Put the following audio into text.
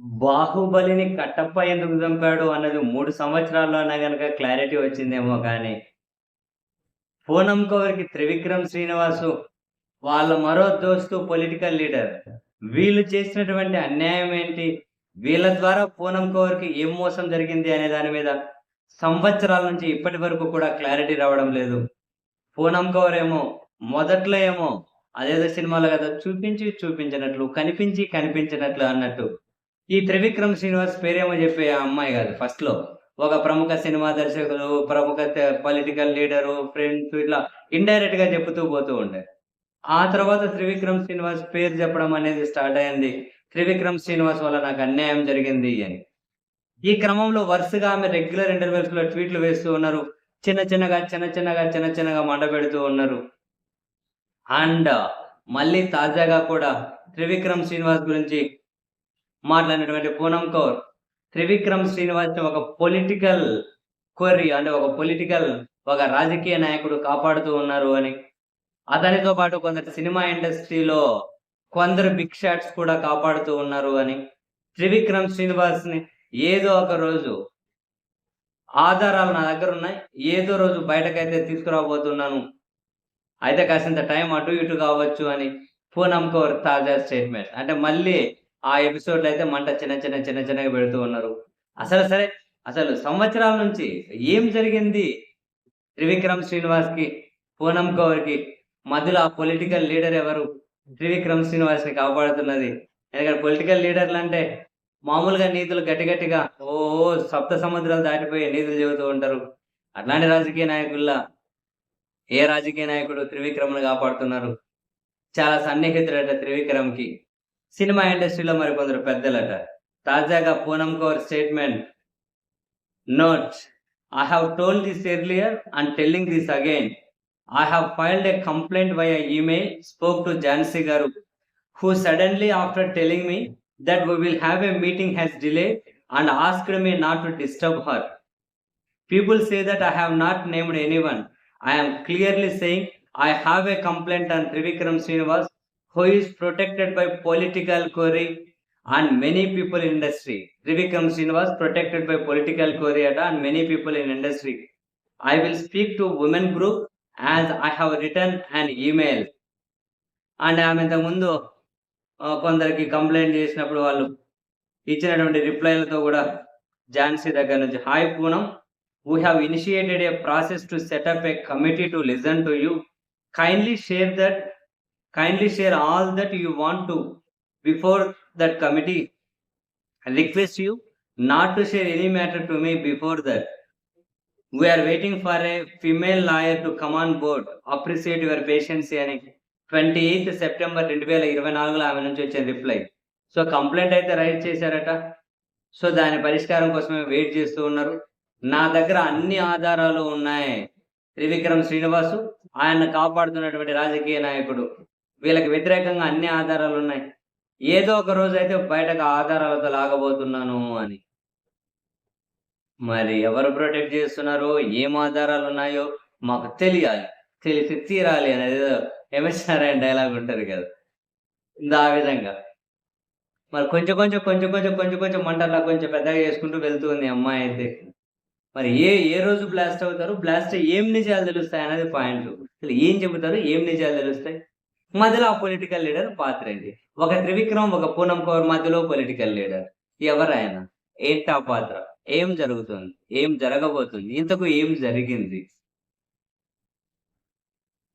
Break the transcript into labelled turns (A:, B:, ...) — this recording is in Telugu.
A: బాహుబలిని కట్టప్ప ఎందుకు చంపాడు అన్నది మూడు సంవత్సరాల్లోనే గనక క్లారిటీ వచ్చిందేమో కానీ పూనం కవర్కి త్రివిక్రమ్ శ్రీనివాసు వాళ్ళ మరో దోస్తు పొలిటికల్ లీడర్. వీళ్ళు చేసినటువంటి అన్యాయం ఏంటి? వీళ్ళ ద్వారా పూనం కౌర్కి ఏం మోసం జరిగింది అనే దాని మీద సంవత్సరాల నుంచి ఇప్పటి వరకు కూడా క్లారిటీ రావడం లేదు. పూనం కౌర్ ఏమో మొదట్లో ఏమో అదేదో సినిమాలో కదా చూపించి చూపించినట్లు కనిపించి కనిపించినట్లు అన్నట్టు ఈ త్రివిక్రమ్ శ్రీనివాస్ పేరేమో చెప్పే ఆ అమ్మాయి కాదు ఫస్ట్లో. ఒక ప్రముఖ సినిమా దర్శకులు ప్రముఖ పొలిటికల్ లీడరు ఫ్రెండ్స్ ఇట్లా ఇండైరెక్ట్గా చెప్పుతూ పోతూ ఉండే ఆ తర్వాత త్రివిక్రమ్ శ్రీనివాస్ పేరు చెప్పడం అనేది స్టార్ట్ అయింది. త్రివిక్రమ్ శ్రీనివాస్ వల్ల నాకు అన్యాయం జరిగింది అని. ఈ క్రమంలో వరుసగా ఆమె రెగ్యులర్ ఇంటర్వ్యూస్లో ట్వీట్లు వేస్తూ ఉన్నారు. చిన్న చిన్నగా చిన్న చిన్నగా చిన్న చిన్నగా మంట పెడుతూ ఉన్నారు. అండ్ మళ్ళీ తాజాగా కూడా త్రివిక్రమ్ శ్రీనివాస్ గురించి మాట్లాడినటువంటి పూనం కౌర్ త్రివిక్రమ్ శ్రీనివాస్ ఒక పొలిటికల్ క్వరీ అంటే ఒక పొలిటికల్ ఒక రాజకీయ నాయకుడు కాపాడుతూ ఉన్నారు అని. అతనితో పాటు కొందరు సినిమా ఇండస్ట్రీలో కొందరు బిగ్ షాట్స్ కూడా కాపాడుతూ ఉన్నారు అని. త్రివిక్రమ్ శ్రీనివాస్ని ఏదో ఒక రోజు ఆధారాలు నా దగ్గర ఉన్నాయి ఏదో రోజు బయటకైతే తీసుకురాబోతున్నాను. అయితే కాసింత టైం అటు ఇటు కావచ్చు అని పూనం కౌర్ తాజా స్టేట్మెంట్ అంటే మళ్ళీ ఆ ఎపిసోడ్లో అయితే మంట చిన్న చిన్న చిన్న చిన్నగా పెడుతూ ఉన్నారు. అసలు సరే అసలు సంవత్సరాల నుంచి ఏం జరిగింది? త్రివిక్రమ్ శ్రీనివాస్కి పూనం కౌర్కి మధ్యలో ఆ పొలిటికల్ లీడర్ ఎవరు? త్రివిక్రమ్ శ్రీనివాస్ని కాపాడుతున్నది. ఎందుకంటే పొలిటికల్ లీడర్లు అంటే మామూలుగా నీతులు గట్టి గట్టిగా ఓ సప్త సముద్రాలు దాటిపోయి నీతులు చెబుతూ ఉంటారు. అట్లాంటి రాజకీయ నాయకుల్లా ఏ రాజకీయ నాయకుడు త్రివిక్రమ్ను కాపాడుతున్నారు? చాలా సన్నిహితుడట త్రివిక్రమ్కి సినిమా ఇండస్ట్రీలో మరి కొందరు పెద్దలట తాజాగా Poonam Kaur statement note I have told this earlier and telling this again I have filed a complaint via email spoke to Jhansi garu who suddenly after telling me that we will have a meeting has delayed and asked me not to disturb her. People say that I have not named anyone. I am clearly saying I have a complaint on Trivikram Srinivas who is protected by political query and many people in industry. Trivikram Srinivas protected by political query and many people in industry. I will speak to women group as I have written an email. And ఆమె ఇంతకు ముందు ఆ, కొందరికి కంప్లైంట్ చేసినప్పుడు వాళ్ళు ఇచ్చినటువంటి రిప్లైలతో కూడా ఝాన్సీ దగ్గర నుంచి hi Poonam we have initiated a process to set up a committee to listen to you kindly share that kindly share all that you want to before that committee request you not to share any matter to me before that we are waiting for a female lawyer to come board appreciate your patience అని ట్వంటీ ఎయిత్ సెప్టెంబర్ రెండు వేల ఇరవై నాలుగులో ఆమె నుంచి వచ్చిన రిప్లై సో కంప్లైంట్ అయితే రైట్ చేశారట. సో దాని పరిష్కారం కోసమే వెయిట్ చేస్తూ ఉన్నారు. నా దగ్గర అన్ని ఆధారాలు ఉన్నాయి. త్రివిక్రమ్ శ్రీనివాసు ఆయన కాపాడుతున్నటువంటి రాజకీయ నాయకుడు. వీళ్ళకి వ్యతిరేకంగా అన్ని ఆధారాలు ఉన్నాయి. ఏదో ఒక రోజు అయితే బయటకు ఆధారాలతో లాగబోతున్నాను అని. మరి ఎవరు ప్రొటెక్ట్ చేస్తున్నారో ఏం ఆధారాలు ఉన్నాయో మాకు తెలియాలి. తెలిసి తీరాలి అనేది ఏదో నారాయణ డైలాగ్ ఉంటుంది కదా. ఆ విధంగా. మరి కొంచెం కొంచెం కొంచెం కొంచెం కొంచెం కొంచెం మంటలా కొంచెం పెద్దగా చేసుకుంటూ వెళ్తుంది అమ్మాయి అయితే. మరి ఏ ఏ రోజు బ్లాస్ట్ అవుతారు? బ్లాస్ట్ ఏం నిజాలు తెలుస్తాయి అనేది పాయింట్ అసలు ఏం చెబుతారు? ఏం నిజాలు తెలుస్తాయి? మధ్యలో ఆ పొలిటికల్ లీడర్ పాత్ర ఒక త్రివిక్రమ్ ఒక పూనం కౌర్ మధ్యలో పొలిటికల్ లీడర్ ఎవరైనా ఏంటి ఆ పాత్ర? ఏం జరుగుతుంది? ఏం జరగబోతుంది? ఇంతకు ఏం జరిగింది?